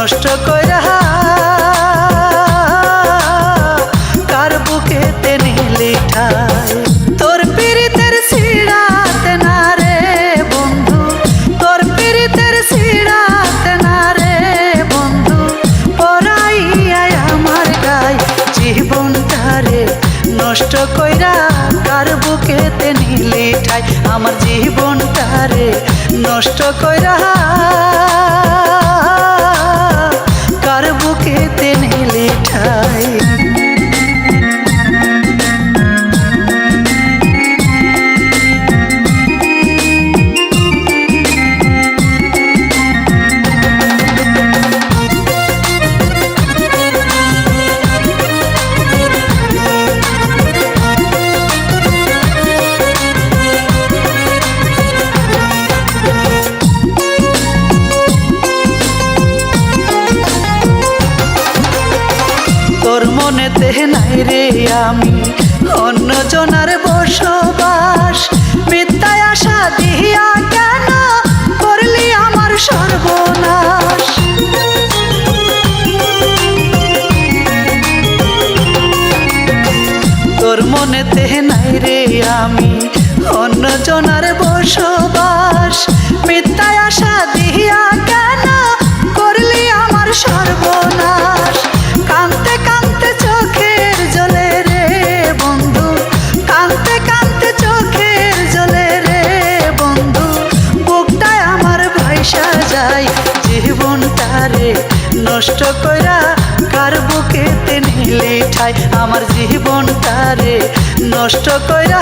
নষ্ট করা কার বুকেতে নিলি ঠাই তোর পীড়িতের সিড়াতে না রে বন্ধু, তোর পীড়িতের সিড়াতে না রে বন্ধু পরাইয়ায় আমার গাই জীবন তারে নষ্ট কইরা, কার বুকেতে নিলি ঠাই আমার জীবনটারে নষ্ট কইরা মনেতে নাই রে আমি। অন্য জনার বসবাস মিথ্যায় আশা দিয়া কেন করলি আমার সর্বনাশ নষ্ট কইরা কার বুকেতে নিলে ঠাই? আমার জীবন তারে নষ্ট কইরা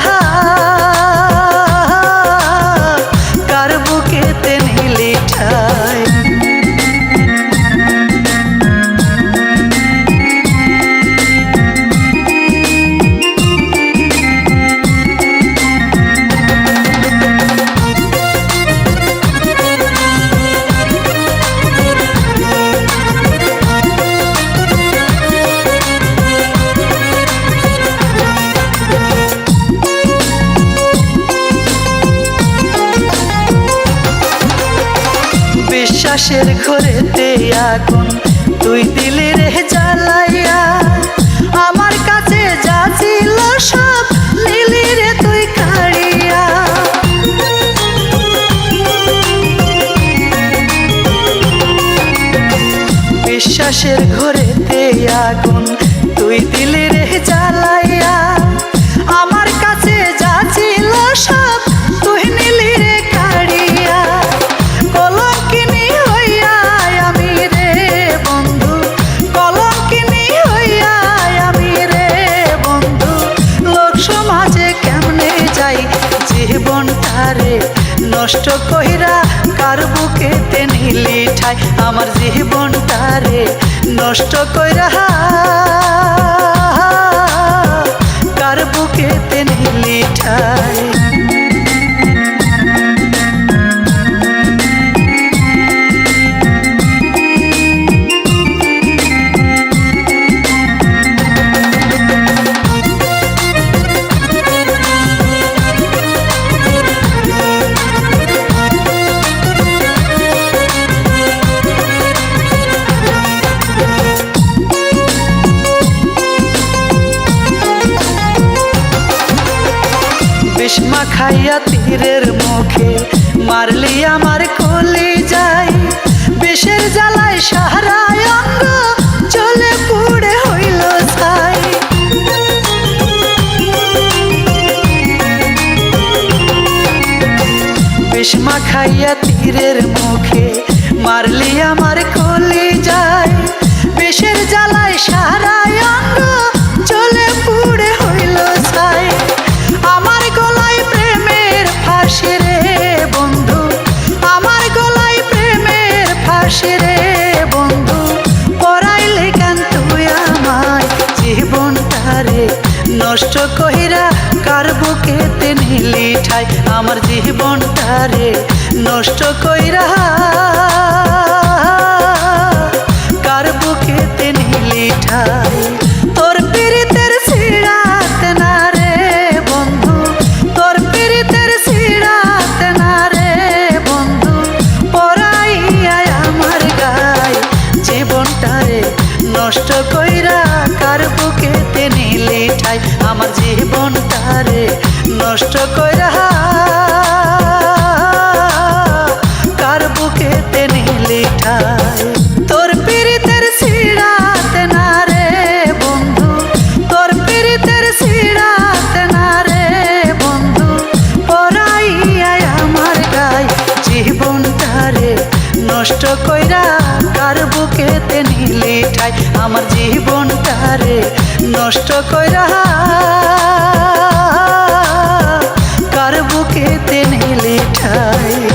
বিশ্বাসের ঘরেতে আগুন। তুই দিলি রে জ্বালাইয়া আমার কাছে যা ছিল সব নিলি রে তুই কাড়িয়া। বিশ্বাসের ঘরেতে নষ্ট কইরা কার বুকেতে নিলি ঠাই? আমার জীবনটারে নষ্ট কইরা বিষ্মা খাইয়া তীরের মুখে মারলি আমার কলি যাই বিষের জ্বালায় সাহারায় অঙ্গ চলে পুড়ে হইল ছাই। বিষ্মা খাইয়া তীরের মুখে রে বন্ধু, পড়াইলে কেন তুই আমায়? জীবনটারে নষ্ট কহিরা কার বুকেতে নিলি ঠাই? আমার জীবনটারে নষ্ট কইরা আমার জীবনটারে নষ্ট কইরা হাতেতে নিলি ঠাই আমার জীবনটারে নষ্ট কইরা। কার বুকেতে নিলি ঠাই?